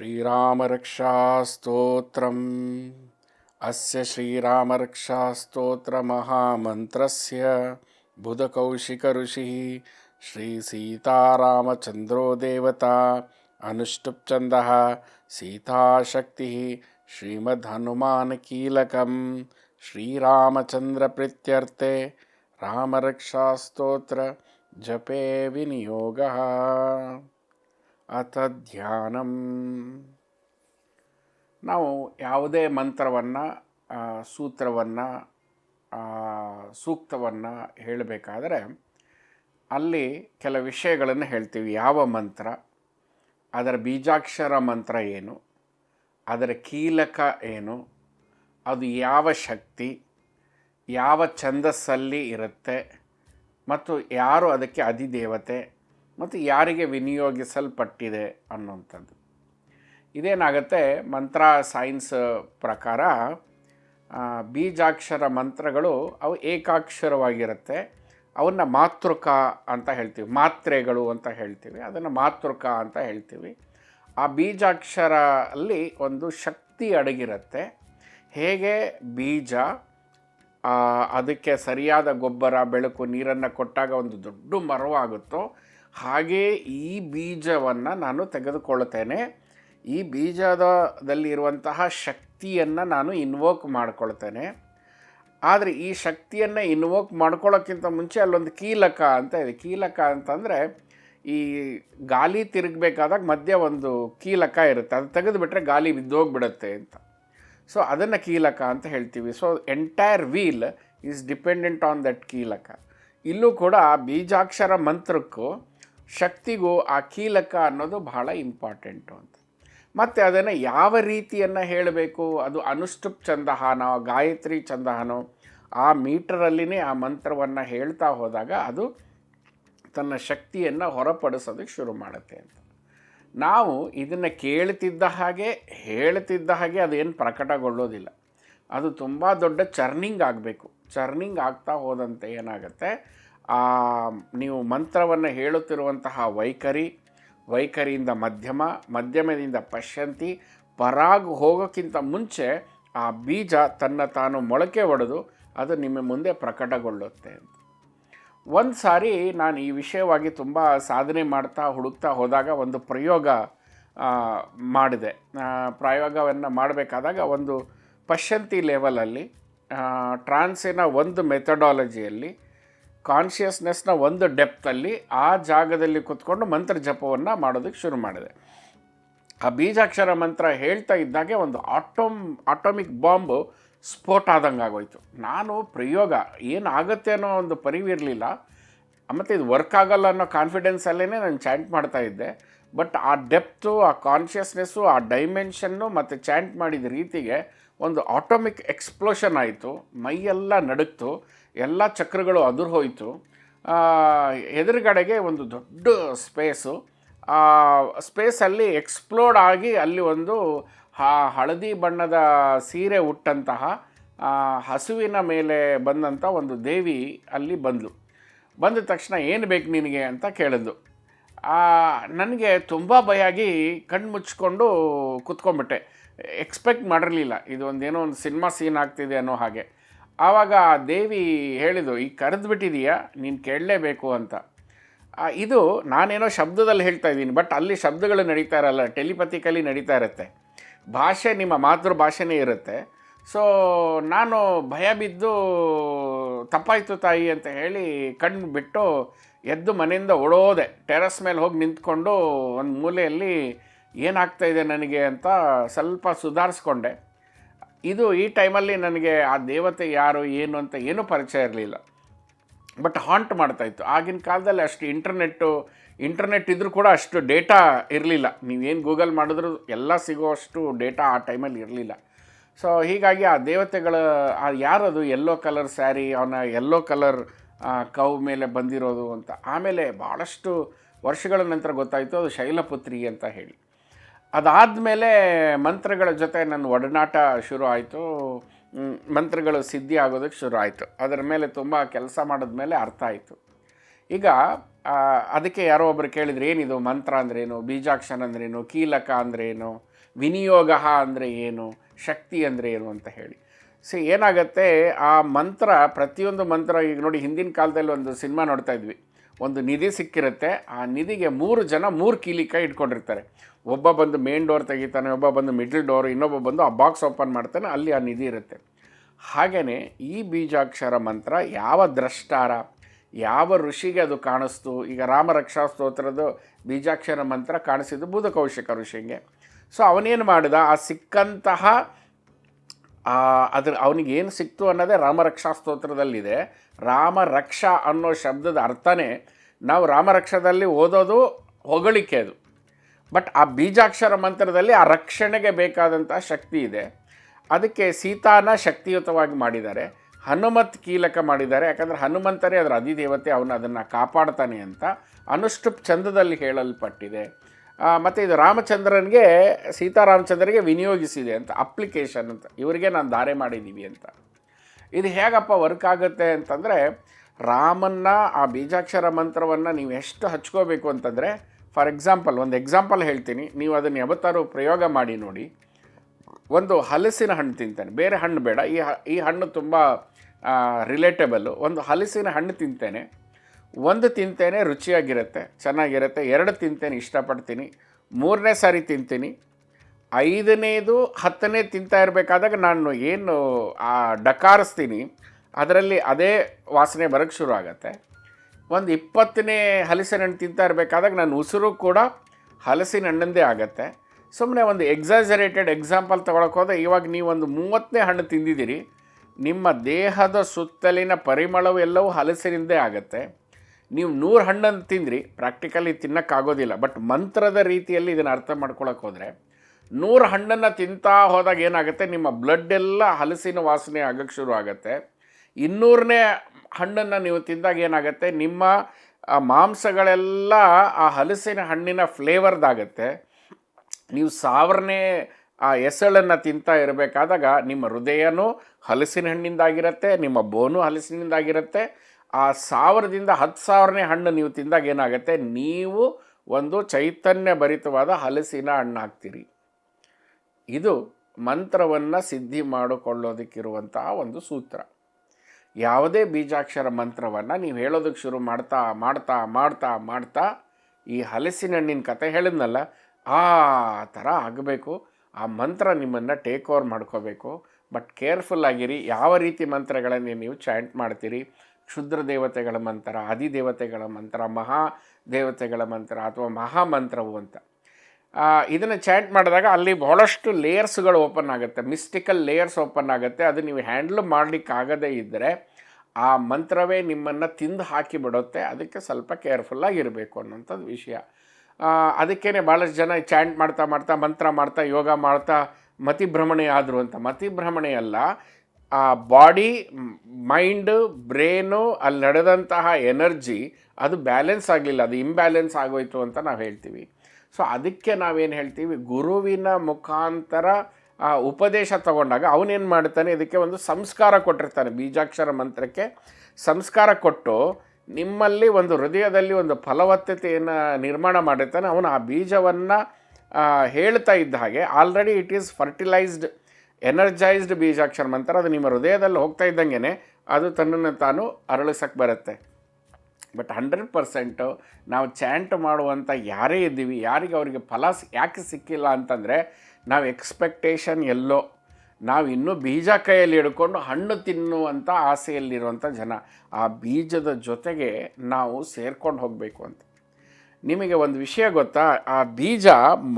श्रीरामरक्षास्तोत्रम्। अस्य श्रीरामरक्षास्तोत्रमहामन्त्रस्य बुधकौशिकऋषिः श्रीसीतारामचन्द्रो देवता अनुष्टुप्छन्दः सीताशक्तिः श्रीमद्हनुमानकीलकं श्रीरामचन्द्रप्रीत्यर्थे रामरक्षास्तोत्र जपे विनियोगः ಅಥ ಧ್ಯಾನಂ. ನಾವು ಯಾವುದೇ ಮಂತ್ರವನ್ನು ಸೂತ್ರವನ್ನು ಸೂಕ್ತವನ್ನು ಹೇಳಬೇಕಾದರೆ ಅಲ್ಲಿ ಕೆಲ ವಿಷಯಗಳನ್ನು ಹೇಳ್ತೀವಿ. ಯಾವ ಮಂತ್ರ? ಅದರ ಬೀಜಾಕ್ಷರ ಮಂತ್ರ ಏನು? ಅದರ ಕೀಲಕ ಏನು? ಅದು ಯಾವ ಶಕ್ತಿ? ಯಾವ ಛಂದಸ್ಸಲ್ಲಿ ಇರುತ್ತೆ? ಮತ್ತು ಯಾರು ಅದಕ್ಕೆ ಅಧಿದೇವತೆ? ಮತ್ತು ಯಾರಿಗೆ ವಿನಿಯೋಗಿಸಲ್ಪಟ್ಟಿದೆ ಅನ್ನುವಂಥದ್ದು ಇದೇನಾಗುತ್ತೆ, ಮಂತ್ರ ಸೈನ್ಸ್ ಪ್ರಕಾರ ಬೀಜಾಕ್ಷರ ಮಂತ್ರಗಳು ಅವು ಏಕಾಕ್ಷರವಾಗಿರುತ್ತೆ. ಅವನ್ನ ಮಾತೃಕ ಅಂತ ಹೇಳ್ತೀವಿ, ಮಾತ್ರೆಗಳು ಅಂತ ಹೇಳ್ತೀವಿ, ಅದನ್ನು ಮಾತೃಕ ಅಂತ ಹೇಳ್ತೀವಿ. ಆ ಬೀಜಾಕ್ಷರ ಅಲ್ಲಿ ಒಂದು ಶಕ್ತಿ ಅಡಗಿರುತ್ತೆ. ಹೇಗೆ? ಬೀಜ ಅದಕ್ಕೆ ಸರಿಯಾದ ಗೊಬ್ಬರ, ಬೆಳಕು, ನೀರನ್ನು ಕೊಟ್ಟಾಗ ಒಂದು ದೊಡ್ಡ ಮರವಾಗುತ್ತೋ ಹಾಗೇ ಈ ಬೀಜವನ್ನು ನಾನು ತೆಗೆದುಕೊಳ್ಳುತ್ತೇನೆ. ಈ ಬೀಜದಲ್ಲಿರುವಂತಹ ಶಕ್ತಿಯನ್ನು ನಾನು ಇನ್ವೋಕ್ ಮಾಡ್ಕೊಳ್ತೇನೆ. ಆದರೆ ಈ ಶಕ್ತಿಯನ್ನು ಇನ್ವೋಕ್ ಮಾಡ್ಕೊಳ್ಳೋಕ್ಕಿಂತ ಮುಂಚೆ ಅಲ್ಲೊಂದು ಕೀಲಕ ಅಂತ ಇದೆ. ಕೀಲಕ ಅಂತಂದರೆ ಈ ಗಾಲಿ ತಿರುಗಬೇಕಾದಾಗ ಮಧ್ಯೆ ಒಂದು ಕೀಲಕ ಇರುತ್ತೆ. ಅದು ತೆಗೆದುಬಿಟ್ರೆ ಗಾಲಿ ಬಿದ್ದೋಗ್ಬಿಡುತ್ತೆ ಅಂತ. ಸೊ ಅದನ್ನು ಕೀಲಕ ಅಂತ ಹೇಳ್ತೀವಿ. So entire wheel is dependent on that ಕೀಲಕ. ಇಲ್ಲೂ ಕೂಡ ಬೀಜಾಕ್ಷರ ಮಂತ್ರಕ್ಕೂ ಶಕ್ತಿಗೂ ಆ ಕೀಲಕ ಅನ್ನೋದು ಬಹಳ ಇಂಪಾರ್ಟೆಂಟು ಅಂತ. ಮತ್ತು ಅದನ್ನು ಯಾವ ರೀತಿಯನ್ನು ಹೇಳಬೇಕು? ಅದು ಅನುಷ್ಠುಪ್ ಚಂದಹಾನೋ, ಗಾಯತ್ರಿ ಚಂದಹಾನೋ, ಆ ಮೀಟರಲ್ಲಿನೇ ಆ ಮಂತ್ರವನ್ನು ಹೇಳ್ತಾ ಹೋದಾಗ ಅದು ತನ್ನ ಶಕ್ತಿಯನ್ನು ಹೊರಪಡಿಸೋದಕ್ಕೆ ಶುರು ಮಾಡುತ್ತೆ ಅಂತ. ನಾವು ಇದನ್ನು ಕೇಳ್ತಿದ್ದ ಹಾಗೆ, ಹೇಳ್ತಿದ್ದ ಹಾಗೆ ಅದೇನು ಪ್ರಕಟಗೊಳ್ಳೋದಿಲ್ಲ. ಅದು ತುಂಬ ದೊಡ್ಡ ಚರ್ನಿಂಗ್ ಆಗಬೇಕು. ಚರ್ನಿಂಗ್ ಆಗ್ತಾ ಹೋದಂತೆ ಏನಾಗುತ್ತೆ? ಆ, ನೀವು ಮಂತ್ರವನ್ನು ಹೇಳುತ್ತಿರುವಂತಹ ವೈಖರಿ, ವೈಖರಿಯಿಂದ ಮಧ್ಯಮ, ಮಧ್ಯಮದಿಂದ ಪಶ್ಯಂತಿ, ಪರಾಗ್ ಹೋಗೋಕ್ಕಿಂತ ಮುಂಚೆ ಆ ಬೀಜ ತನ್ನ ತಾನು ಮೊಳಕೆ ಒಡೆದು ಅದು ನಿಮ್ಮ ಮುಂದೆ ಪ್ರಕಟಗೊಳ್ಳುತ್ತೆ ಅಂತ. ಒಂದು ಸಾರಿ ನಾನು ಈ ವಿಷಯವಾಗಿ ತುಂಬ ಸಾಧನೆ ಮಾಡ್ತಾ, ಹುಡುಕ್ತಾ ಹೋದಾಗ ಒಂದು ಪ್ರಯೋಗ ಮಾಡಿದೆ. ಪ್ರಯೋಗವನ್ನು ಮಾಡಬೇಕಾದಾಗ ಒಂದು ಪಶ್ಯಂತಿ ಲೆವೆಲಲ್ಲಿ ಟ್ರಾನ್ಸಿನ ಒಂದು ಮೆಥಡಾಲಜಿಯಲ್ಲಿ ಕಾನ್ಷಿಯಸ್ನೆಸ್ನ ಒಂದು ಡೆಪ್ತಲ್ಲಿ ಆ ಜಾಗದಲ್ಲಿ ಕುತ್ಕೊಂಡು ಮಂತ್ರ ಜಪವನ್ನು ಮಾಡೋದಕ್ಕೆ ಶುರು ಮಾಡಿದೆ. ಆ ಬೀಜಾಕ್ಷರ ಮಂತ್ರ ಹೇಳ್ತಾ ಇದ್ದಾಗೆ ಒಂದು ಆಟೋಮ್, ಆಟೋಮಿಕ್ ಬಾಂಬು ಸ್ಫೋಟ ಆದಂಗೆ ಆಗೋಯ್ತು. ನಾನು ಪ್ರಯೋಗ, ಏನಾಗುತ್ತೆ ಅನ್ನೋ ಒಂದು ಪರಿವಿರಲಿಲ್ಲ ಮತ್ತು ಇದು ವರ್ಕ್ ಆಗಲ್ಲ ಅನ್ನೋ ಕಾನ್ಫಿಡೆನ್ಸಲ್ಲೇ ನಾನು ಚಾಂಟ್ ಮಾಡ್ತಾ ಇದ್ದೆ. ಬಟ್ ಆ ಡೆಪ್ತು ಆ ಕಾನ್ಷಿಯಸ್ನೆಸ್ಸು ಆ ಡೈಮೆನ್ಷನ್ನು ಮತ್ತು ಚಾಂಟ್ ಮಾಡಿದ ರೀತಿಗೆ ಒಂದು ಆಟೋಮಿಕ್ ಎಕ್ಸ್ಪ್ಲೋಷನ್ ಆಯಿತು. ಮೈಯೆಲ್ಲ ನಡುಕ್ತು. ಎಲ್ಲ ಚಕ್ರಗಳು ಅದುರು ಹೋಯಿತು. ಎದುರುಗಡೆಗೆ ಒಂದು ದೊಡ್ಡ ಸ್ಪೇಸು. ಆ, ಸ್ಪೇಸಲ್ಲಿ ಎಕ್ಸ್ಪ್ಲೋಡ್ ಆಗಿ ಅಲ್ಲಿ ಒಂದು ಹಳದಿ ಬಣ್ಣದ ಸೀರೆ ಉಟ್ಟಂತಹ ಹಸುವಿನ ಮೇಲೆ ಬಂದಂಥ ಒಂದು ದೇವಿ ಅಲ್ಲಿ ಬಂದಳು ಬಂದ ತಕ್ಷಣ ಏನು ಬೇಕು ನಿನಗೆ ಅಂತ ಕೇಳಿದ್ಲು. ನನಗೆ ತುಂಬ ಭಯ ಆಗಿ ಕಣ್ಣು ಮುಚ್ಕೊಂಡು ಕುತ್ಕೊಂಡ್ಬಿಟ್ಟೆ. ಎಕ್ಸ್ಪೆಕ್ಟ್ ಮಾಡಿರಲಿಲ್ಲ. ಇದು ಒಂದೇನೋ ಒಂದು ಸಿನಿಮಾ ಸೀನ್ ಆಗ್ತಿದೆ ಅನ್ನೋ ಹಾಗೆ. ಆವಾಗ ಆ ದೇವಿ ಈಗ ಕರೆದ್ಬಿಟ್ಟಿದೀಯಾ ನೀನು ಕೇಳಲೇಬೇಕು ಅಂತ. ಇದು ನಾನೇನೋ ಶಬ್ದದಲ್ಲಿ ಹೇಳ್ತಾ ಇದ್ದೀನಿ, ಬಟ್ ಅಲ್ಲಿ ಶಬ್ದಗಳು ನಡೀತಾ ಇರಲ್ಲ ಟೆಲಿಪತಿಕಲಿ ನಡೀತಾ ಇರುತ್ತೆ. ಭಾಷೆ ನಿಮ್ಮ ಮಾತೃಭಾಷೆನೇ ಇರುತ್ತೆ. ಸೊ ನಾನು ಭಯ ಬಿದ್ದು, ತಪ್ಪಾಯಿತು ತಾಯಿ ಅಂತ ಹೇಳಿ ಕಣ್ಣು ಬಿಟ್ಟು ಎದ್ದು ಮನೆಯಿಂದ ಓಡೋದೆ, ಟೆರಸ್ ಮೇಲೆ ಹೋಗಿ ನಿಂತ್ಕೊಂಡು ಒಂದು ಮೂಲೆಯಲ್ಲಿ ಏನಾಗ್ತಾಯಿದೆ ನನಗೆ ಅಂತ ಸ್ವಲ್ಪ ಸುಧಾರಿಸ್ಕೊಂಡೆ. ಇದು ಈ ಟೈಮಲ್ಲಿ ನನಗೆ ಆ ದೇವತೆ ಯಾರು, ಏನು ಅಂತ ಏನೂ ಪರಿಚಯ ಇರಲಿಲ್ಲ. ಬಟ್ ಹಾಂಟ್ ಮಾಡ್ತಾಯಿತ್ತು ಆಗಿನ ಕಾಲದಲ್ಲಿ ಅಷ್ಟು ಇಂಟರ್ನೆಟ್ಟು, ಇಂಟರ್ನೆಟ್ ಇದ್ದರೂ ಕೂಡ ಅಷ್ಟು ಡೇಟಾ ಇರಲಿಲ್ಲ. ನೀವೇನು ಗೂಗಲ್ ಮಾಡಿದ್ರು ಎಲ್ಲ ಸಿಗೋಷ್ಟು ಡೇಟಾ ಆ ಟೈಮಲ್ಲಿ ಇರಲಿಲ್ಲ. ಸೊ, ಹೀಗಾಗಿ ಆ ದೇವತೆಗಳ, ಆ ಯಾರದು ಯೆಲ್ಲೋ ಕಲರ್ ಸ್ಯಾರಿ ಅವನ ಯೆಲ್ಲೋ ಕಲರ್ ಕವ್ ಮೇಲೆ ಬಂದಿರೋದು ಅಂತ. ಆಮೇಲೆ ಭಾಳಷ್ಟು ವರ್ಷಗಳ ನಂತರ ಗೊತ್ತಾಯಿತು, ಅದು ಶೈಲಪುತ್ರಿ ಅಂತ ಹೇಳಿ. ಅದಾದಮೇಲೆ ಮಂತ್ರಗಳ ಜೊತೆ ನನ್ನ ಒಡನಾಟ ಶುರು ಆಯಿತು. ಮಂತ್ರಗಳು ಸಿದ್ಧಿ ಆಗೋದಕ್ಕೆ ಶುರು ಆಯಿತು. ಅದರ ಮೇಲೆ ತುಂಬ ಕೆಲಸ ಮಾಡಿದ ಮೇಲೆ ಅರ್ಥ ಆಯಿತು. ಈಗ ಅದಕ್ಕೆ ಯಾರೋ ಒಬ್ಬರು ಕೇಳಿದ್ರು, ಏನಿದು ಮಂತ್ರ ಅಂದ್ರೇನು? ಬೀಜಾಕ್ಷರ ಅಂದ್ರೇನು? ಕೀಲಕ ಅಂದ್ರೇನು? ವಿನಿಯೋಗ ಅಂದರೆ ಏನು? ಶಕ್ತಿ ಅಂದರೆ ಏನು ಅಂತ ಹೇಳಿ. ಸೊ, ಏನಾಗುತ್ತೆ, ಆ ಮಂತ್ರ, ಪ್ರತಿಯೊಂದು ಮಂತ್ರ, ಈಗ ನೋಡಿ ಹಿಂದಿನ ಕಾಲದಲ್ಲಿ ಒಂದು ಸಿನಿಮಾ ನೋಡ್ತಾ ಇದ್ವಿ. ಒಂದು ನಿಧಿ ಸಿಕ್ಕಿರುತ್ತೆ, ಆ ನಿಧಿಗೆ ಮೂರು ಜನ ಮೂರು ಕೀಲಿ ಕೈ ಇಟ್ಕೊಂಡಿರ್ತಾರೆ. ಒಬ್ಬ ಬಂದು ಮೇನ್ ಡೋರ್ ತೆಗಿತಾನೆ, ಒಬ್ಬ ಬಂದು ಮಿಡ್ಲ್ ಡೋರ್ ಇನ್ನೊಬ್ಬ ಬಂದು ಆ ಬಾಕ್ಸ್ ಓಪನ್ ಮಾಡ್ತಾನೆ, ಅಲ್ಲಿ ಆ ನಿಧಿ ಇರುತ್ತೆ. ಹಾಗೆಯೇ ಈ ಬೀಜಾಕ್ಷರ ಮಂತ್ರ ಯಾವ ದ್ರಷ್ಟಾರ, ಯಾವ ಋಷಿಗೆ ಅದು ಕಾಣಿಸ್ತು? ಈಗ ರಾಮ ರಕ್ಷಾ ಸ್ತೋತ್ರದ ಬೀಜಾಕ್ಷರ ಮಂತ್ರ ಕಾಣಿಸಿದ್ದು ಬೂದಕೌಶಿಕ ಋಷಿಗೆ. ಸೊ ಅವನೇನು ಮಾಡಿದ? ಆ ಸಿಕ್ಕಂತಹ ಅದ್ರ ಅವನಿಗೆ ಏನು ಸಿಕ್ತು ಅನ್ನೋದೇ ರಾಮರಕ್ಷಾ ಸ್ತೋತ್ರದಲ್ಲಿದೆ ರಾಮರಕ್ಷಾ ಅನ್ನೋ ಶಬ್ದದ ಅರ್ಥನೇ ನಾವು ರಾಮರಕ್ಷದಲ್ಲಿ ಓದೋದು ಹೊಗಳಿಕೆ ಅದು. ಬಟ್ ಆ ಬೀಜಾಕ್ಷರ ಮಂತ್ರದಲ್ಲಿ ಆ ರಕ್ಷಣೆಗೆ ಬೇಕಾದಂಥ ಶಕ್ತಿ ಇದೆ. ಅದಕ್ಕೆ ಸೀತಾನ ಶಕ್ತಿಯುತವಾಗಿ ಮಾಡಿದ್ದಾರೆ. ಹನುಮತ್ ಕೀಲಕ ಮಾಡಿದ್ದಾರೆ. ಯಾಕಂದರೆ ಹನುಮಂತರೇ ಅದರ ಅಧಿದೇವತೆ, ಅವನು ಅದನ್ನು ಕಾಪಾಡ್ತಾನೆ ಅಂತ ಅನುಷ್ಠುಪ್ ಚಂದದಲ್ಲಿ ಹೇಳಲ್ಪಟ್ಟಿದೆ. ಮತ್ತು ಇದು ರಾಮಚಂದ್ರನಿಗೆ ಸೀತಾರಾಮಚಂದ್ರನಿಗೆ ವಿನಿಯೋಗಿಸಿದೆ ಅಂತ ಅಪ್ಲಿಕೇಶನ್ ಅಂತ. ಇವರಿಗೆ ನಾನು ಧಾರೆ ಮಾಡಿದ್ದೀವಿ ಅಂತ. ಇದು ಹೇಗಪ್ಪ ವರ್ಕ್ ಆಗುತ್ತೆ ಅಂತಂದರೆ, ರಾಮನ್ನ, ಆ ಬೀಜಾಕ್ಷರ ಮಂತ್ರವನ್ನು ನೀವು ಎಷ್ಟು ಹಚ್ಕೋಬೇಕು ಅಂತಂದರೆ ಫಾರ್ ಎಕ್ಸಾಂಪಲ್ ಒಂದು ಎಕ್ಸಾಂಪಲ್ ಹೇಳ್ತೀನಿ. ನೀವು ಅದನ್ನು ಯಾವತ್ತಾರು ಪ್ರಯೋಗ ಮಾಡಿ ನೋಡಿ. ಒಂದು ಹಲಸಿನ ಹಣ್ಣು ತಿಂತೇನೆ. ಬೇರೆ ಹಣ್ಣು ಬೇಡ. ಈ ಈ ಹಣ್ಣು ತುಂಬ ರಿಲೇಟೆಬಲ್ಲು ಒಂದು ಹಲಸಿನ ಹಣ್ಣು ತಿಂತೇನೆ. ಒಂದು ತಿಂತೇನೆ ರುಚಿಯಾಗಿರುತ್ತೆ, ಚೆನ್ನಾಗಿರುತ್ತೆ, ಎರಡು ತಿಂತೇನೆ ಇಷ್ಟಪಡ್ತೀನಿ, ಮೂರನೇ ಸಾರಿ ತಿಂತೀನಿ, ಐದನೇದು ಹತ್ತನೇ ತಿಂತಾ ಇರಬೇಕಾದಾಗ ನಾನು ಏನು, ಆ, ಡಕಾರಿಸ್ತೀನಿ, ಅದರಲ್ಲಿ ಅದೇ ವಾಸನೆ ಬರೋಕ್ಕೆ ಶುರು ಆಗುತ್ತೆ. ಒಂದು ಇಪ್ಪತ್ತನೇ ಹಲಸಿನ ಹಣ್ಣು ತಿಂತಾ ಇರಬೇಕಾದಾಗ ನನ್ನ ಉಸಿರು ಕೂಡ ಹಲಸಿನ ಹಣ್ಣಂದೇ ಆಗುತ್ತೆ. ಸುಮ್ಮನೆ ಒಂದು ಎಕ್ಸಾಜರೇಟೆಡ್ ಎಕ್ಸಾಂಪಲ್ ತೊಗೊಳಕ್ಕೆ ಹೋದರೆ, ಇವಾಗ ನೀವೊಂದು ಮೂವತ್ತನೇ ಹಣ್ಣು ತಿಂದಿದ್ದೀರಿ, ನಿಮ್ಮ ದೇಹದ ಸುತ್ತಲಿನ ಪರಿಮಳವು ಎಲ್ಲವೂ ಹಲಸಿನಿಂದೇ ಆಗುತ್ತೆ. ನೀವು ನೂರು ಹಣ್ಣನ್ನು ತಿಂದ್ರಿ ಪ್ರಾಕ್ಟಿಕಲಿ ತಿನ್ನೋಕ್ಕಾಗೋದಿಲ್ಲ ಬಟ್ ಮಂತ್ರದ ರೀತಿಯಲ್ಲಿ ಇದನ್ನು ಅರ್ಥ ಮಾಡ್ಕೊಳಕ್ಕೆ ಹೋದರೆ, ನೂರು ಹಣ್ಣನ್ನು ತಿಂತಾ ಹೋದಾಗ ಏನಾಗುತ್ತೆ, ನಿಮ್ಮ ಬ್ಲಡ್ ಎಲ್ಲ ಹಲಸಿನ ವಾಸನೆ ಆಗೋಕ್ಕೆ ಶುರು ಆಗುತ್ತೆ. ಇನ್ನೂರನೇ ಹಣ್ಣನ್ನು ನೀವು ತಿಂದಾಗ ಏನಾಗುತ್ತೆ, ನಿಮ್ಮ ಮಾಂಸಗಳೆಲ್ಲ ಆ ಹಲಸಿನ ಹಣ್ಣಿನ ಫ್ಲೇವರ್ದಾಗತ್ತೆ ನೀವು ಸಾವಿರನೇ ಆ ಎಸಳನ್ನು ತಿಂತಾ ಇರಬೇಕಾದಾಗ ನಿಮ್ಮ ಹೃದಯನೂ ಹಲಸಿನ ಹಣ್ಣಿಂದಾಗಿರುತ್ತೆ, ನಿಮ್ಮ ಬೋನು ಹಲಸಿನಿಂದಾಗಿರುತ್ತೆ ಆ ಸಾವಿರದಿಂದ ಹತ್ತು ಸಾವಿರನೇ ಹಣ್ಣು ನೀವು ತಿಂದಾಗ ಏನಾಗುತ್ತೆ? ನೀವು ಒಂದು ಚೈತನ್ಯ ಭರಿತವಾದ ಹಲಸಿನ ಹಣ್ಣು ಹಾಕ್ತೀರಿ. ಇದು ಮಂತ್ರವನ್ನು ಸಿದ್ಧಿ ಮಾಡಿಕೊಳ್ಳೋದಕ್ಕಿರುವಂತಹ ಒಂದು ಸೂತ್ರ. ಯಾವುದೇ ಬೀಜಾಕ್ಷರ ಮಂತ್ರವನ್ನು ನೀವು ಹೇಳೋದಕ್ಕೆ ಶುರು ಮಾಡ್ತಾ ಮಾಡ್ತಾ ಮಾಡ್ತಾ ಮಾಡ್ತಾ ಈ ಹಲಸಿನ ಹಣ್ಣಿನ ಕತೆ ಹೇಳಿದ್ನಲ್ಲ, ಆ ಥರ ಆಗಬೇಕು. ಆ ಮಂತ್ರ ನಿಮ್ಮನ್ನು ಟೇಕ್ ಓವರ್ ಮಾಡ್ಕೋಬೇಕು. ಬಟ್ ಕೇರ್ಫುಲ್ ಆಗಿರಿ. ಯಾವ ರೀತಿ ಮಂತ್ರಗಳನ್ನು ನೀವು ಚಾಂಟ್ ಮಾಡ್ತೀರಿ? ಕ್ಷುದ್ರ ದೇವತೆಗಳ ಮಂತ್ರ ಅಧಿದೇವತೆಗಳ ಮಂತ್ರ, ಮಹಾ ದೇವತೆಗಳ ಮಂತ್ರ ಅಥವಾ ಮಹಾಮಂತ್ರವು ಅಂತ. ಇದನ್ನು ಚಾಂಟ್ ಮಾಡಿದಾಗ ಅಲ್ಲಿ ಬಹಳಷ್ಟು ಲೇಯರ್ಸ್ಗಳು ಓಪನ್ ಆಗುತ್ತೆ. ಮಿಸ್ಟಿಕಲ್ ಲೇಯರ್ಸ್ ಓಪನ್ ಆಗುತ್ತೆ. ಅದು ನೀವು ಹ್ಯಾಂಡ್ಲ್ ಮಾಡಲಿಕ್ಕಾಗದೇ ಇದ್ದರೆ ಆ ಮಂತ್ರವೇ ನಿಮ್ಮನ್ನು ತಿಂದು ಹಾಕಿ ಬಿಡುತ್ತೆ. ಅದಕ್ಕೆ ಸ್ವಲ್ಪ ಕೇರ್ಫುಲ್ಲಾಗಿರಬೇಕು ಅನ್ನೋಂಥದ್ದು ವಿಷಯ. ಅದಕ್ಕೇ ಭಾಳಷ್ಟು ಜನ ಚಾಂಟ್ ಮಾಡ್ತಾ ಮಾಡ್ತಾ, ಮಂತ್ರ ಮಾಡ್ತಾ, ಯೋಗ ಮಾಡ್ತಾ ಮತಿಭ್ರಮಣೆ ಆದರು ಅಂತ. ಮತಿಭ್ರಮಣೆ ಅಲ್ಲ ಆ ಬಾಡಿ ಮೈಂಡು ಬ್ರೇನು ಅಲ್ಲಿ ನಡೆದಂತಹ ಎನರ್ಜಿ ಅದು ಬ್ಯಾಲೆನ್ಸ್ ಆಗಲಿಲ್ಲ, ಅದು ಇಂಬ್ಯಾಲೆನ್ಸ್ ಆಗೋಯ್ತು ಅಂತ ನಾವು ಹೇಳ್ತೀವಿ. ಸೊ ಅದಕ್ಕೆ ನಾವೇನು ಹೇಳ್ತೀವಿ? ಗುರುವಿನ ಮುಖಾಂತರ, ಆ, ಉಪದೇಶ ತಗೊಂಡಾಗ ಅವನೇನು ಮಾಡ್ತಾನೆ? ಇದಕ್ಕೆ ಒಂದು ಸಂಸ್ಕಾರ ಕೊಟ್ಟಿರ್ತಾನೆ, ಬೀಜಾಕ್ಷರ ಮಂತ್ರಕ್ಕೆ ಸಂಸ್ಕಾರ ಕೊಟ್ಟು ನಿಮ್ಮಲ್ಲಿ ಒಂದು ಹೃದಯದಲ್ಲಿ ಒಂದು ಫಲವತ್ತತೆಯನ್ನು ನಿರ್ಮಾಣ ಮಾಡಿರ್ತಾನೆ. ಅವನು ಆ ಬೀಜವನ್ನು ಹೇಳ್ತಾ ಇದ್ದ ಹಾಗೆ already it is fertilised energised ಬೀಜಾಕ್ಷರ ಮಂತ್ರ ಅದು ನಿಮ್ಮ ಹೃದಯದಲ್ಲಿ ಹೋಗ್ತಾ ಇದ್ದಂಗೆ ಅದು ತನ್ನನ್ನು ತಾನು ಅರಳಿಸಕ್ಕೆ ಬರುತ್ತೆ. ಬಟ್ ಹಂಡ್ರೆಡ್ ಪರ್ಸೆಂಟು ನಾವು ಚಾಂಟ್ ಮಾಡುವಂಥ ಯಾರೇ ಇದ್ದೀವಿ, ಯಾರಿಗೆ ಅವರಿಗೆ ಫಲ ಯಾಕೆ ಸಿಕ್ಕಿಲ್ಲ ಅಂತಂದರೆ ನಾವು ಎಕ್ಸ್ಪೆಕ್ಟೇಷನ್ ಎಲ್ಲೋ, ನಾವು ಇನ್ನೂ ಬೀಜ ಕೈಯಲ್ಲಿ ಹಿಡ್ಕೊಂಡು ಹಣ್ಣು ತಿನ್ನುವಂಥ ಆಸೆಯಲ್ಲಿರುವಂಥ ಜನ, ಆ ಬೀಜದ ಜೊತೆಗೆ ನಾವು ಸೇರ್ಕೊಂಡು ಹೋಗಬೇಕು ಅಂತ. ನಿಮಗೆ ಒಂದು ವಿಷಯ ಗೊತ್ತಾ, ಆ ಬೀಜ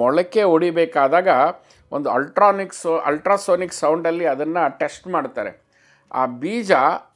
ಮೊಳಕೆ ಹೊಡಿಬೇಕಾದಾಗ ಒಂದು ಅಲ್ಟ್ರಾನಿಕ್ಸ್, ಅಲ್ಟ್ರಾಸೋನಿಕ್ ಸೌಂಡಲ್ಲಿ ಅದನ್ನು ಟೆಸ್ಟ್ ಮಾಡ್ತಾರೆ. ಆ ಬೀಜ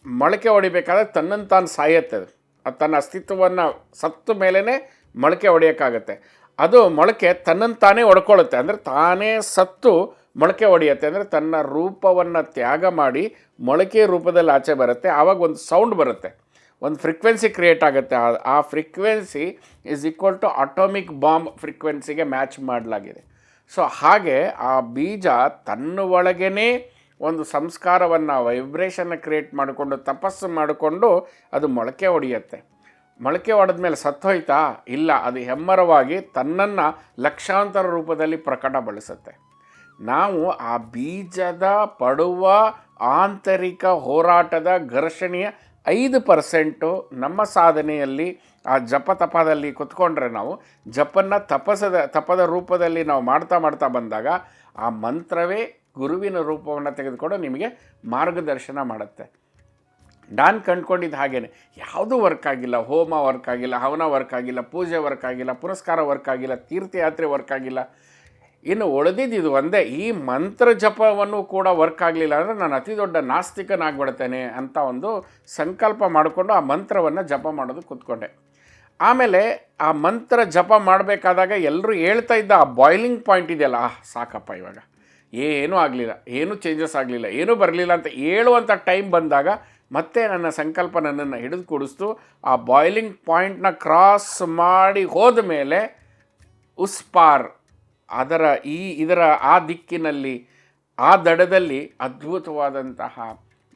ಮೊಳಕೆ ಹೊಡಿಬೇಕಾದ್ರೆ ತನ್ನನ್ನು ತಾನು ಸಾಯತ್ತೆ ಅದು. ತನ್ನ ಅಸ್ತಿತ್ವವನ್ನು ಸತ್ತು ಮೇಲೇ ಮೊಳಕೆ ಹೊಡೆಯೋಕ್ಕಾಗತ್ತೆ ಅದು ಮೊಳಕೆ ತನ್ನನ್ನು ತಾನೇ ಹೊಡ್ಕೊಳ್ಳುತ್ತೆ ಅಂದರೆ ತಾನೇ ಸತ್ತು ಮೊಳಕೆ ಹೊಡೆಯುತ್ತೆ ಅಂದರೆ ತನ್ನ ರೂಪವನ್ನು ತ್ಯಾಗ ಮಾಡಿ ಮೊಳಕೆ ರೂಪದಲ್ಲಿ ಆಚೆ ಬರುತ್ತೆ. ಆವಾಗ ಒಂದು ಸೌಂಡ್ ಬರುತ್ತೆ. ಒಂದು ಫ್ರೀಕ್ವೆನ್ಸಿ ಕ್ರಿಯೇಟ್ ಆಗುತ್ತೆ. ಆ- frequency frequency is equal to atomic bomb ಫ್ರೀಕ್ವೆನ್ಸಿಗೆ match ಮಾಡಲಾಗಿದೆ. ಸೊ ಹಾಗೆ ಆ ಬೀಜ ತನ್ನ ಒಳಗೇ ಒಂದು ಸಂಸ್ಕಾರವನ್ನು ವೈಬ್ರೇಷನ್ನ ಕ್ರಿಯೇಟ್ ಮಾಡಿಕೊಂಡು, ತಪಸ್ಸು ಮಾಡಿಕೊಂಡು ಅದು ಮೊಳಕೆ ಹೊಡೆಯುತ್ತೆ ಮೊಳಕೆ ಹೊಡೆದ್ಮೇಲೆ ಸತ್ತೋಯ್ತಾ? ಇಲ್ಲ, ಅದು ಹೆಮ್ಮರವಾಗಿ ತನ್ನನ್ನು ಲಕ್ಷಾಂತರ ರೂಪದಲ್ಲಿ ಪ್ರಕಟಗೊಳಿಸುತ್ತೆ ನಾವು ಆ ಬೀಜದ ಪಡುವ ಆಂತರಿಕ ಹೋರಾಟದ ಘರ್ಷಣೆಯ ಐದು ಪರ್ಸೆಂಟು ನಮ್ಮ ಸಾಧನೆಯಲ್ಲಿ ಆ ಜಪ ತಪದಲ್ಲಿ ಕುತ್ಕೊಂಡ್ರೆ ನಾವು ಜಪನ್ನು ತಪಸದ, ತಪದ ರೂಪದಲ್ಲಿ ನಾವು ಮಾಡ್ತಾ ಮಾಡ್ತಾ ಬಂದಾಗ ಆ ಮಂತ್ರವೇ ಗುರುವಿನ ರೂಪವನ್ನು ತೆಗೆದುಕೊಂಡು ನಿಮಗೆ ಮಾರ್ಗದರ್ಶನ ಮಾಡುತ್ತೆ. ನಾನು ಕಂಡ್ಕೊಂಡಿದ್ದು ಹಾಗೇನೆ. ಯಾವುದೂ ವರ್ಕ್ ಆಗಿಲ್ಲ. ಹೋಮ ವರ್ಕ್ ಆಗಿಲ್ಲ, ಹವನ ವರ್ಕ್ ಆಗಿಲ್ಲ, ಪೂಜೆ ವರ್ಕ್ ಆಗಿಲ್ಲ, ಪುರಸ್ಕಾರ ವರ್ಕ್ ಆಗಿಲ್ಲ, ತೀರ್ಥಯಾತ್ರೆ ವರ್ಕ್ ಆಗಿಲ್ಲ. ಇನ್ನು ಉಳಿದಿದ್ದು ಒಂದೇ. ಈ ಮಂತ್ರ ಜಪವನ್ನು ಕೂಡ ವರ್ಕ್ ಆಗಲಿಲ್ಲ ಅಂದರೆ ನಾನು ಅತಿ ದೊಡ್ಡ ನಾಸ್ತಿಕನಾಗ್ಬಿಡ್ತೇನೆ ಅಂತ ಒಂದು ಸಂಕಲ್ಪ ಮಾಡಿಕೊಂಡು ಆ ಮಂತ್ರವನ್ನು ಜಪ ಮಾಡೋದು ಕೂತ್ಕೊಂಡೆ. ಆಮೇಲೆ ಆ ಮಂತ್ರ ಜಪ ಮಾಡಬೇಕಾದಾಗ ಎಲ್ಲರೂ ಹೇಳ್ತಾ ಇದ್ದ ಆ ಬಾಯ್ಲಿಂಗ್ ಪಾಯಿಂಟ್ ಇದೆಯಲ್ಲ ಆ ಸಾಕಪ್ಪ ಇವಾಗ. ಏನೂ ಆಗಲಿಲ್ಲ, ಏನೂ ಚೇಂಜಸ್ ಆಗಲಿಲ್ಲ, ಏನೂ ಬರಲಿಲ್ಲ ಅಂತ ಹೇಳುವಂಥ ಟೈಮ್ ಬಂದಾಗ ಮತ್ತೆ ನನ್ನ ಸಂಕಲ್ಪ ನನ್ನನ್ನು ಹಿಡಿದು ಕೂಡಿಸ್ತು. ಆ ಬಾಯ್ಲಿಂಗ್ ಪಾಯಿಂಟ್ನ ಕ್ರಾಸ್ ಮಾಡಿ ಹೋದ ಮೇಲೆ ಉಸ್ಪಾರ್, ಅದರ ಈ, ಇದರ ಆ ದಿಕ್ಕಿನಲ್ಲಿ, ಆ ದಡದಲ್ಲಿ ಅದ್ಭುತವಾದಂತಹ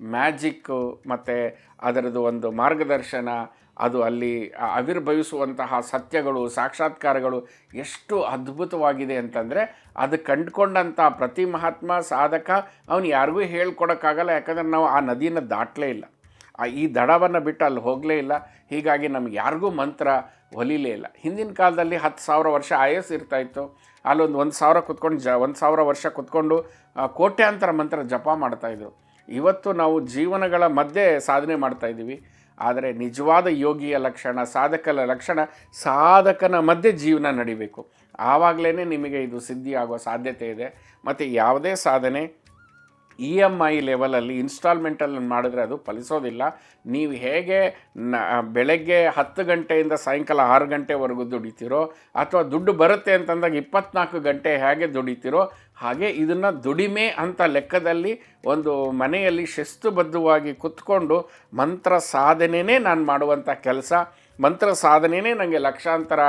ಮ್ಯಾಜಿಕ್ಕು ಮತ್ತು ಅದರದ್ದು ಒಂದು ಮಾರ್ಗದರ್ಶನ ಅದು ಅಲ್ಲಿ ಆವಿರ್ಭವಿಸುವಂತಹ ಸತ್ಯಗಳು, ಸಾಕ್ಷಾತ್ಕಾರಗಳು ಎಷ್ಟು ಅದ್ಭುತವಾಗಿದೆ ಅಂತಂದರೆ ಅದು ಕಂಡುಕೊಂಡಂಥ ಪ್ರತಿ ಮಹಾತ್ಮ, ಸಾಧಕ ಅವನು ಯಾರಿಗೂ ಹೇಳ್ಕೊಡೋಕ್ಕಾಗಲ್ಲ, ಯಾಕಂದರೆ ನಾವು ಆ ನದಿನ ದಾಟಲೇ ಇಲ್ಲ. ಆ ಈ ದಡವನ್ನು ಬಿಟ್ಟು ಅಲ್ಲಿ ಹೋಗಲೇ ಇಲ್ಲ. ಹೀಗಾಗಿ ನಮ್ಗೆ ಯಾರಿಗೂ ಮಂತ್ರ ಒಲಿಲೇ ಇಲ್ಲ. ಹಿಂದಿನ ಕಾಲದಲ್ಲಿ ಹತ್ತು ಸಾವಿರ ವರ್ಷ ಆಯಸ್ ಇರ್ತಾಯಿತ್ತು ಅಲ್ಲೊಂದು ಒಂದು ಸಾವಿರ ಕುತ್ಕೊಂಡು ಜ, ಒಂದು ಸಾವಿರ ವರ್ಷ ಕುತ್ಕೊಂಡು ಕೋಟ್ಯಾಂತರ ಮಂತ್ರ ಜಪ ಮಾಡ್ತಾಯಿದ್ರು ಇವತ್ತು ನಾವು ಜೀವನಗಳ ಮಧ್ಯೆ ಸಾಧನೆ ಮಾಡ್ತಾಯಿದ್ದೀವಿ ಆದರೆ ನಿಜವಾದ ಯೋಗಿಯ ಲಕ್ಷಣ ಸಾಧಕನ ಲಕ್ಷಣ, ಸಾಧಕನ ಮಧ್ಯೆ ಜೀವನ ನಡಿಬೇಕು. ಆವಾಗಲೇ ನಿಮಗೆ ಇದು ಸಿದ್ಧಿಯಾಗುವ ಸಾಧ್ಯತೆ ಇದೆ. ಮತ್ತು ಯಾವುದೇ ಸಾಧನೆ ಇ ಎಂ ಐ ಲೆವೆಲಲ್ಲಿ ಇನ್ಸ್ಟಾಲ್ಮೆಂಟಲ್ಲಿ ಮಾಡಿದ್ರೆ ಅದು ಫಲಿಸೋದಿಲ್ಲ. ನೀವು ಹೇಗೆ ನ, ಬೆಳಗ್ಗೆ ಹತ್ತು ಗಂಟೆಯಿಂದ ಸಾಯಂಕಾಲ ಆರು ಗಂಟೆವರೆಗೂ ದುಡಿತೀರೋ, ಅಥವಾ ದುಡ್ಡು ಬರುತ್ತೆ ಅಂತಂದಾಗ ಇಪ್ಪತ್ನಾಲ್ಕು ಗಂಟೆ ಹೇಗೆ ದುಡಿತೀರೋ ಹಾಗೆ ಇದನ್ನು ದುಡಿಮೆ ಅಂತ ಲೆಕ್ಕದಲ್ಲಿ ಒಂದು ಮನೆಯಲ್ಲಿ ಶಿಸ್ತುಬದ್ಧವಾಗಿ ಕುತ್ಕೊಂಡು ಮಂತ್ರ ಸಾಧನೆಯೇ ನಾನು ಮಾಡುವಂಥ ಕೆಲಸ. ಮಂತ್ರ ಸಾಧನೆಯೇ ನನಗೆ ಲಕ್ಷಾಂತರ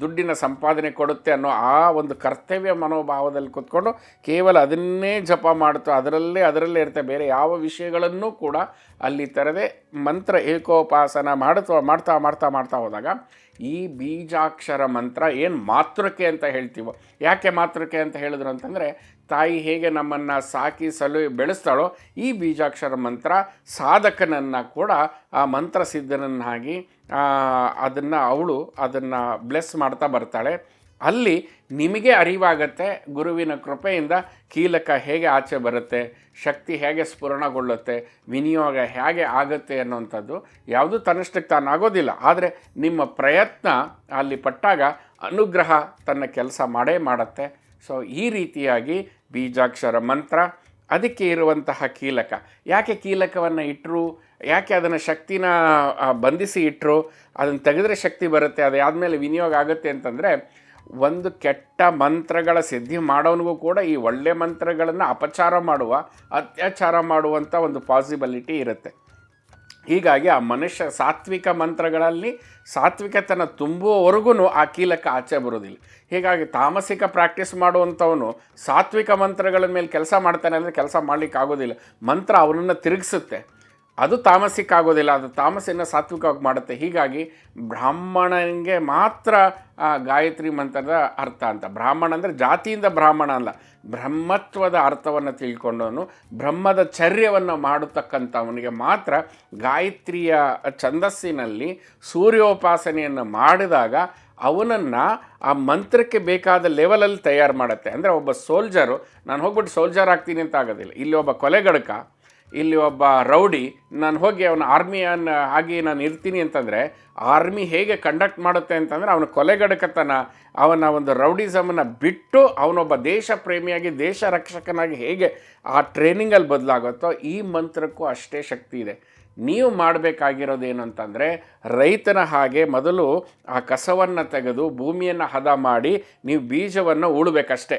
ದುಡ್ಡಿನ ಸಂಪಾದನೆ ಕೊಡುತ್ತೆ ಅನ್ನೋ ಆ ಒಂದು ಕರ್ತವ್ಯ ಮನೋಭಾವದಲ್ಲಿ ಕೂತ್ಕೊಂಡು ಕೇವಲ ಅದನ್ನೇ ಜಪ ಮಾಡ್ತು, ಅದರಲ್ಲೇ ಅದರಲ್ಲೇ ಇರುತ್ತೆ. ಬೇರೆ ಯಾವ ವಿಷಯಗಳನ್ನೂ ಕೂಡ ಅಲ್ಲಿ ತರದೆ ಮಂತ್ರ ಏಕೋಪಾಸನ ಮಾಡುತ್ತಾ, ಮಾಡ್ತಾ ಮಾಡ್ತಾ ಮಾಡ್ತಾ ಹೋದಾಗ ಈ ಬೀಜಾಕ್ಷರ ಮಂತ್ರ ಏನು ಮಾತೃಕೆ ಅಂತ ಹೇಳ್ತೀವೋ, ಯಾಕೆ ಮಾತೃಕೆ ಅಂತ ಹೇಳಿದ್ರು ಅಂತಂದರೆ ತಾಯಿ ಹೇಗೆ ನಮ್ಮನ್ನು ಸಾಕಿ ಸಲು ಬೆಳೆಸ್ತಾಳೋ ಈ ಬೀಜಾಕ್ಷರ ಮಂತ್ರ ಸಾಧಕನನ್ನು ಕೂಡ ಆ ಮಂತ್ರ ಸಿದ್ಧನನ್ನಾಗಿ ಅದನ್ನು ಅವಳು ಅದನ್ನು ಬ್ಲೆಸ್ ಮಾಡ್ತಾ ಬರ್ತಾಳೆ. ಅಲ್ಲಿ ನಿಮಗೆ ಅರಿವಾಗತ್ತೆ, ಗುರುವಿನ ಕೃಪೆಯಿಂದ ಕೀಲಕ ಹೇಗೆ ಆಚೆ ಬರುತ್ತೆ, ಶಕ್ತಿ ಹೇಗೆ ಸ್ಫುರಣಗೊಳ್ಳುತ್ತೆ, ವಿನಿಯೋಗ ಹೇಗೆ ಆಗುತ್ತೆ ಅನ್ನೋವಂಥದ್ದು ಯಾವುದು ತನ್ನಷ್ಟಕ್ಕೆ ತಾನಾಗೋದಿಲ್ಲ ಆದರೆ ನಿಮ್ಮ ಪ್ರಯತ್ನ ಅಲ್ಲಿ ಪಟ್ಟಾಗ ಅನುಗ್ರಹ ತನ್ನ ಕೆಲಸ ಮಾಡೇ ಮಾಡುತ್ತೆ. ಸೊ ಈ ರೀತಿಯಾಗಿ ಬೀಜಾಕ್ಷರ ಮಂತ್ರ, ಅದಕ್ಕೆ ಇರುವಂತಹ ಕೀಲಕ. ಯಾಕೆ ಕೀಲಕವನ್ನು ಇಟ್ಟರು ಯಾಕೆ ಅದನ್ನು ಶಕ್ತಿನ ಬಂಧಿಸಿ ಇಟ್ಟರು ಅದನ್ನು ತೆಗೆದ್ರೆ ಶಕ್ತಿ ಬರುತ್ತೆ, ಅದು ವಿನಿಯೋಗ ಆಗುತ್ತೆ ಅಂತಂದರೆ, ಒಂದು ಕೆಟ್ಟ ಮಂತ್ರಗಳ ಸಿದ್ಧಿ ಮಾಡೋನಿಗೂ ಕೂಡ ಈ ಒಳ್ಳೆ ಮಂತ್ರಗಳನ್ನು ಅಪಚಾರ ಮಾಡುವ, ಅತ್ಯಾಚಾರ ಮಾಡುವಂಥ ಒಂದು ಪಾಸಿಬಿಲಿಟಿ ಇರುತ್ತೆ. ಹೀಗಾಗಿ ಆ ಮನುಷ್ಯ ಸಾತ್ವಿಕ ಮಂತ್ರಗಳಲ್ಲಿ ಸಾತ್ವಿಕತನ ತುಂಬುವವರೆಗೂ ಆ ಕೀಲಕ್ಕೆ ಆಚೆ ಬರೋದಿಲ್ಲ. ಹೀಗಾಗಿ ತಾಮಸಿಕ ಪ್ರಾಕ್ಟೀಸ್ ಮಾಡುವಂಥವನು ಸಾತ್ವಿಕ ಮಂತ್ರಗಳ ಮೇಲೆ ಕೆಲಸ ಮಾಡ್ತಾನೆ ಅಂದರೆ ಕೆಲಸ ಮಾಡಲಿಕ್ಕೆ ಆಗೋದಿಲ್ಲ ಮಂತ್ರ ಅವನನ್ನು ತಿರುಗಿಸುತ್ತೆ. ಅದು ತಾಮಸಿಕ ಆಗೋದಿಲ್ಲ, ಅದು ತಾಮಸಿನ ಸಾತ್ವಿಕವಾಗಿ ಮಾಡುತ್ತೆ. ಹೀಗಾಗಿ ಬ್ರಾಹ್ಮಣನಿಗೆ ಮಾತ್ರ ಗಾಯತ್ರಿ ಮಂತ್ರದ ಅರ್ಥ ಅಂತ. ಬ್ರಾಹ್ಮಣ ಅಂದರೆ ಜಾತಿಯಿಂದ ಬ್ರಾಹ್ಮಣ ಅಲ್ಲ. ಬ್ರಹ್ಮತ್ವದ ಅರ್ಥವನ್ನು ತಿಳ್ಕೊಂಡವನು, ಬ್ರಹ್ಮದ ಚರ್ಯವನ್ನು ಮಾಡತಕ್ಕಂಥವನಿಗೆ ಮಾತ್ರ ಗಾಯತ್ರಿಯ ಛಂದಸ್ಸಿನಲ್ಲಿ ಸೂರ್ಯೋಪಾಸನೆಯನ್ನು ಮಾಡಿದಾಗ ಅವನನ್ನು ಆ ಮಂತ್ರಕ್ಕೆ ಬೇಕಾದ ಲೆವೆಲಲ್ಲಿ ತಯಾರು ಮಾಡುತ್ತೆ. ಅಂದರೆ ಒಬ್ಬ ಸೋಲ್ಜರು ನಾನು ಹೋಗ್ಬಿಟ್ಟು ಸೋಲ್ಜರ್ ಆಗ್ತೀನಿ ಅಂತ ಆಗೋದಿಲ್ಲ. ಇಲ್ಲಿ ಒಬ್ಬ ಕೊಲೆಗಡಕ ಇಲ್ಲಿ ಒಬ್ಬ ರೌಡಿ, ನಾನು ಹೋಗಿ ಅವನ ಆರ್ಮಿಯನ್ನ ಆಗಿ ನಾನು ಇರ್ತೀನಿ ಅಂತಂದರೆ ಆರ್ಮಿ ಹೇಗೆ ಕಂಡಕ್ಟ್ ಮಾಡುತ್ತೆ ಅಂತಂದರೆ ಅವನ ಕೊಲೆಗಡಕತನ ಅವನ ಒಂದು ರೌಡಿಸಮನ್ನು ಬಿಟ್ಟು ಅವನೊಬ್ಬ ದೇಶ ಪ್ರೇಮಿಯಾಗಿ ದೇಶ ರಕ್ಷಕನಾಗಿ ಹೇಗೆ ಆ ಟ್ರೈನಿಂಗಲ್ಲಿ ಬದಲಾಗುತ್ತೋ ಈ ಮಂತ್ರಕ್ಕೂ ಅಷ್ಟೇ ಶಕ್ತಿ ಇದೆ. ನೀವು ಮಾಡಬೇಕಾಗಿರೋದೇನು ಅಂತಂದರೆ, ರೈತನ ಹಾಗೆ ಮೊದಲು ಆ ಕಸವನ್ನು ತೆಗೆದು ಭೂಮಿಯನ್ನು ಹದ ಮಾಡಿ, ನೀವು ಬೀಜವನ್ನು ಉಳಬೇಕಷ್ಟೇ.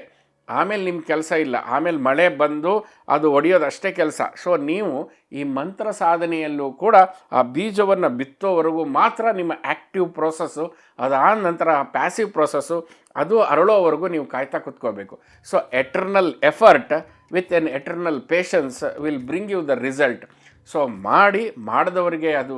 ಆಮೇಲೆ ನಿಮ್ಮ ಕೆಲಸ ಇಲ್ಲ, ಆಮೇಲೆ ಮಳೆ ಬಂದು ಅದು ಒಡೆಯೋದಷ್ಟೇ ಕೆಲಸ. ಸೊ ನೀವು ಈ ಮಂತ್ರ ಸಾಧನೆಯಲ್ಲೂ ಕೂಡ ಆ ಬೀಜವನ್ನು ಬಿತ್ತೋವರೆಗೂ ಮಾತ್ರ ನಿಮ್ಮ ಆ್ಯಕ್ಟಿವ್ ಪ್ರೋಸೆಸ್ಸು ಅದಾದ ನಂತರ ಪ್ಯಾಸಿವ್ ಪ್ರೋಸೆಸ್ಸು ಅದು ಅರಳೋವರೆಗೂ ನೀವು ಕಾಯ್ತಾ ಕುತ್ಕೋಬೇಕು. So eternal effort with an eternal patience will bring you the result so ಮಾಡಿ, ಮಾಡಿದವರಿಗೆ ಅದು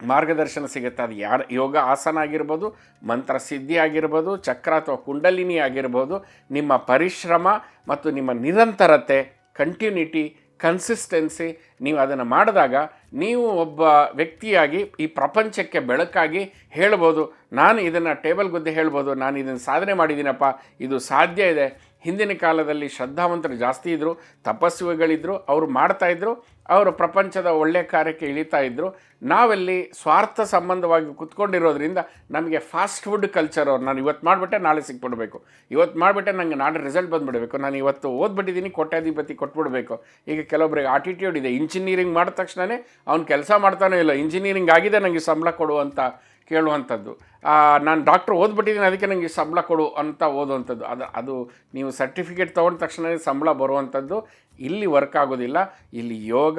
ಮಾರ್ಗದರ್ಶನ ಸಿಗುತ್ತೆ. ಅದು ಯಾರ ಯೋಗ ಆಸನ ಆಗಿರ್ಬೋದು, ಮಂತ್ರ ಸಿದ್ಧಿ ಆಗಿರ್ಬೋದು, ಚಕ್ರ ಅಥವಾ ಕುಂಡಲಿನಿ ಆಗಿರ್ಬೋದು. ನಿಮ್ಮ ಪರಿಶ್ರಮ ಮತ್ತು ನಿಮ್ಮ ನಿರಂತರತೆ ಕಂಟಿನ್ಯೂಟಿ ಕನ್ಸಿಸ್ಟೆನ್ಸಿ ನೀವು ಅದನ್ನು ಮಾಡಿದಾಗ ನೀವು ಒಬ್ಬ ವ್ಯಕ್ತಿಯಾಗಿ ಈ ಪ್ರಪಂಚಕ್ಕೆ ಬೆಳಕಾಗಿ ಹೇಳ್ಬೋದು, ನಾನು ಇದನ್ನು ಟೇಬಲ್ ಗುದ್ದೆ ಹೇಳ್ಬೋದು, ನಾನು ಇದನ್ನು ಸಾಧನೆ ಮಾಡಿದ್ದೀನಪ್ಪ, ಇದು ಸಾಧ್ಯ ಇದೆ ಹಿಂದಿನ ಕಾಲದಲ್ಲಿ ಶ್ರದ್ಧಾವಂತರು ಜಾಸ್ತಿ ಇದ್ದರು ತಪಸ್ವಿಗಳಿದ್ದರು ಅವರು ಮಾಡ್ತಾಯಿದ್ರು ಅವರು ಪ್ರಪಂಚದ ಒಳ್ಳೆಯ ಕಾರ್ಯಕ್ಕೆ ಇಳಿತಾ ಇದ್ದರು ನಾವಲ್ಲಿ ಸ್ವಾರ್ಥ ಸಂಬಂಧವಾಗಿ ಕುತ್ಕೊಂಡಿರೋದ್ರಿಂದ ನಮಗೆ ಫಾಸ್ಟ್ ಫುಡ್ ಕಲ್ಚರ್ ಅವ್ರು, ನಾನು ಇವತ್ತು ಮಾಡಿಬಿಟ್ಟೆ, ನಾಳೆ ಸಿಕ್ಬಿಡ್ಬೇಕು. ಇವತ್ತು ಮಾಡಿಬಿಟ್ಟೆ ನನಗೆ ನಾಳೆ ರಿಸಲ್ಟ್ ಬಂದುಬಿಡಬೇಕು. ನಾನು ಇವತ್ತು ಓದ್ಬಿಟ್ಟಿದ್ದೀನಿ, ಕೋಟ್ಯಾಧಿಪತಿ ಕೊಟ್ಬಿಡ್ಬೇಕು. ಈಗ ಕೆಲವೊಬ್ಬರಿಗೆ ಆಟಿಟ್ಯೂಡ್ ಇದೆ. ಇಂಜಿನಿಯರಿಂಗ್ ಮಾಡಿದ ತಕ್ಷಣವೇ ಅವ್ನು ಕೆಲಸ ಮಾಡ್ತಾನೋ ಇಲ್ಲ ಇಂಜಿನಿಯರಿಂಗ್ ಆಗಿದೆ ನನಗೆ ಸಂಬಳ ಕೊಡುವಂಥ ಕೇಳುವಂಥದ್ದು. ನಾನು ಡಾಕ್ಟ್ರ್ ಓದ್ಬಿಟ್ಟಿದ್ದೀನಿ, ಅದಕ್ಕೆ ನನಗೆ ಸಂಬಳ ಕೊಡು ಅಂತ ಓದುವಂಥದ್ದು. ಅದು ಅದು ನೀವು ಸರ್ಟಿಫಿಕೇಟ್ ತೊಗೊಂಡ ತಕ್ಷಣ ಸಂಬಳ ಬರುವಂಥದ್ದು. ಇಲ್ಲಿ ವರ್ಕ್ ಆಗೋದಿಲ್ಲ. ಇಲ್ಲಿ ಯೋಗ,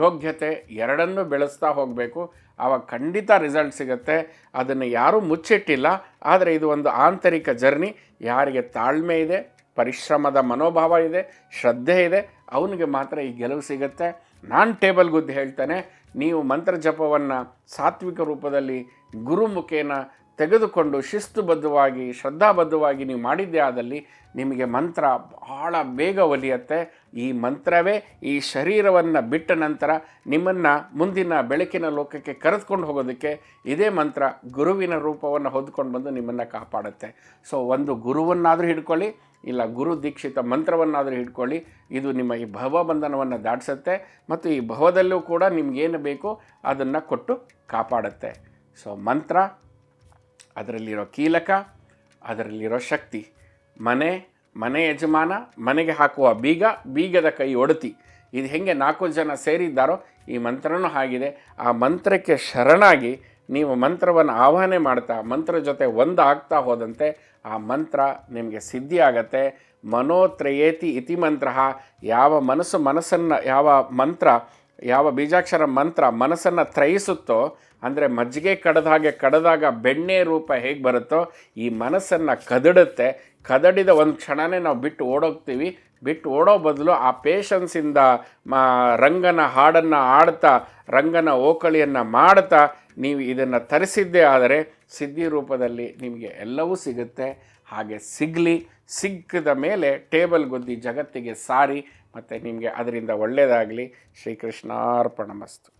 ಯೋಗ್ಯತೆ ಎರಡನ್ನೂ ಬೆಳೆಸ್ತಾ ಹೋಗಬೇಕು. ಆವಾಗ ಖಂಡಿತ ರಿಸಲ್ಟ್ ಸಿಗುತ್ತೆ. ಅದನ್ನು ಯಾರೂ ಮುಚ್ಚಿಟ್ಟಿಲ್ಲ. ಆದರೆ ಇದು ಒಂದು ಆಂತರಿಕ ಜರ್ನಿ. ಯಾರಿಗೆ ತಾಳ್ಮೆ ಇದೆ, ಪರಿಶ್ರಮದ ಮನೋಭಾವ ಇದೆ, ಶ್ರದ್ಧೆ ಇದೆ, ಅವನಿಗೆ ಮಾತ್ರ ಈ ಗೆಲುವು ಸಿಗುತ್ತೆ. ನಾನು ಟೇಬಲ್ ಗುದ್ದು ಹೇಳ್ತೇನೆ, ನೀವು ಮಂತ್ರ ಜಪವನ್ನು ಸಾತ್ವಿಕ ರೂಪದಲ್ಲಿ ಗುರುಮುಖೇನ ತೆಗೆದುಕೊಂಡು ಶಿಸ್ತುಬದ್ಧವಾಗಿ, ಶ್ರದ್ಧಾಬದ್ಧವಾಗಿ ನೀವು ಮಾಡಿದ್ದೇ ಆದಲ್ಲಿ ನಿಮಗೆ ಮಂತ್ರ ಬಹಳ ಬೇಗ ಒಲಿಯತ್ತೆ. ಈ ಮಂತ್ರವೇ ಈ ಶರೀರವನ್ನು ಬಿಟ್ಟ ನಂತರ ನಿಮ್ಮನ್ನು ಮುಂದಿನ ಬೆಳಕಿನ ಲೋಕಕ್ಕೆ ಕರೆದುಕೊಂಡು ಹೋಗೋದಕ್ಕೆ ಇದೇ ಮಂತ್ರ ಗುರುವಿನ ರೂಪವನ್ನು ಹೊದ್ಕೊಂಡು ಬಂದು ನಿಮ್ಮನ್ನು ಕಾಪಾಡುತ್ತೆ. ಸೊ ಒಂದು ಗುರುವನ್ನಾದರೂ ಹಿಡ್ಕೊಳ್ಳಿ, ಇಲ್ಲ ಗುರು ದೀಕ್ಷಿತ ಮಂತ್ರವನ್ನಾದರೂ ಹಿಡ್ಕೊಳ್ಳಿ, ಇದು ನಿಮ್ಮ ಈ ಭವಬಂಧನವನ್ನು ದಾಟಿಸುತ್ತೆ. ಮತ್ತು ಈ ಭವದಲ್ಲೂ ಕೂಡ ನಿಮಗೇನು ಬೇಕೋ ಅದನ್ನು ಕೊಟ್ಟು ಕಾಪಾಡುತ್ತೆ. ಸೊ ಮಂತ್ರ ಅದರಲ್ಲಿರೋ ಕೀಲಕ, ಅದರಲ್ಲಿರೋ ಶಕ್ತಿ. ಮನೆ ಮನೆ ಯಜಮಾನ, ಮನೆಗೆ ಹಾಕುವ ಬೀಗ, ಬೀಗದ ಕೈ ಒಡತಿ. ಇದು ಹೇಗೆ ನಾಲ್ಕು ಜನ ಸೇರಿದ್ದಾರೋ ಈ ಮಂತ್ರನೂ ಆಗಿದೆ ಆ ಮಂತ್ರಕ್ಕೆ ಶರಣಾಗಿ ನೀವು ಮಂತ್ರವನ್ನು ಆವಾಹನೆ ಮಾಡ್ತಾ, ಮಂತ್ರ ಜೊತೆ ಒಂದು ಆಗ್ತಾ ಹೋದಂತೆ ಆ ಮಂತ್ರ ನಿಮಗೆ ಸಿದ್ಧಿ ಆಗತ್ತೆ ಮನೋತ್ರಯೇತಿ ಇತಿ ಮಂತ್ರ. ಯಾವ ಮನಸ್ಸು ಮನಸ್ಸನ್ನು, ಯಾವ ಮಂತ್ರ, ಯಾವ ಬೀಜಾಕ್ಷರ ಮಂತ್ರ ಮನಸ್ಸನ್ನು ತ್ರಯಿಸುತ್ತೋ ಅಂದರೆ ಮಜ್ಜಿಗೆ ಕಡದ ಹಾಗೆ ಕಡದಾಗ ಬೆಣ್ಣೆ ರೂಪ ಹೇಗೆ ಬರುತ್ತೋ ಈ ಮನಸ್ಸನ್ನು ಕದಡುತ್ತೆ. ಕದಡಿದ ಒಂದು ಕ್ಷಣನೇ ನಾವು ಬಿಟ್ಟು ಓಡೋಗ್ತೀವಿ. ಬಿಟ್ಟು ಓಡೋ ಬದಲು ಆ ಪೇಷನ್ಸಿಂದ ಮಾ ರಂಗನ ಹಾಡನ್ನು ಆಡ್ತಾ, ರಂಗನ ಓಕಳಿಯನ್ನು ಮಾಡ್ತಾ ನೀವು ಇದನ್ನು ತರಿಸಿದ್ದೇ ಆದರೆ ಸಿದ್ಧಿ ರೂಪದಲ್ಲಿ ನಿಮಗೆ ಎಲ್ಲವೂ ಸಿಗುತ್ತೆ. ಹಾಗೆ ಸಿಗಲಿ, ಸಿಕ್ಕಿದ ಮೇಲೆ ಟೇಬಲ್ ಗೊದ್ದಿ ಜಗತ್ತಿಗೆ ಸಾರಿ, ಮತ್ತು ನಿಮಗೆ ಅದರಿಂದ ಒಳ್ಳೆಯದಾಗಲಿ ಶ್ರೀಕೃಷ್ಣಾರ್ಪಣಮಸ್ತು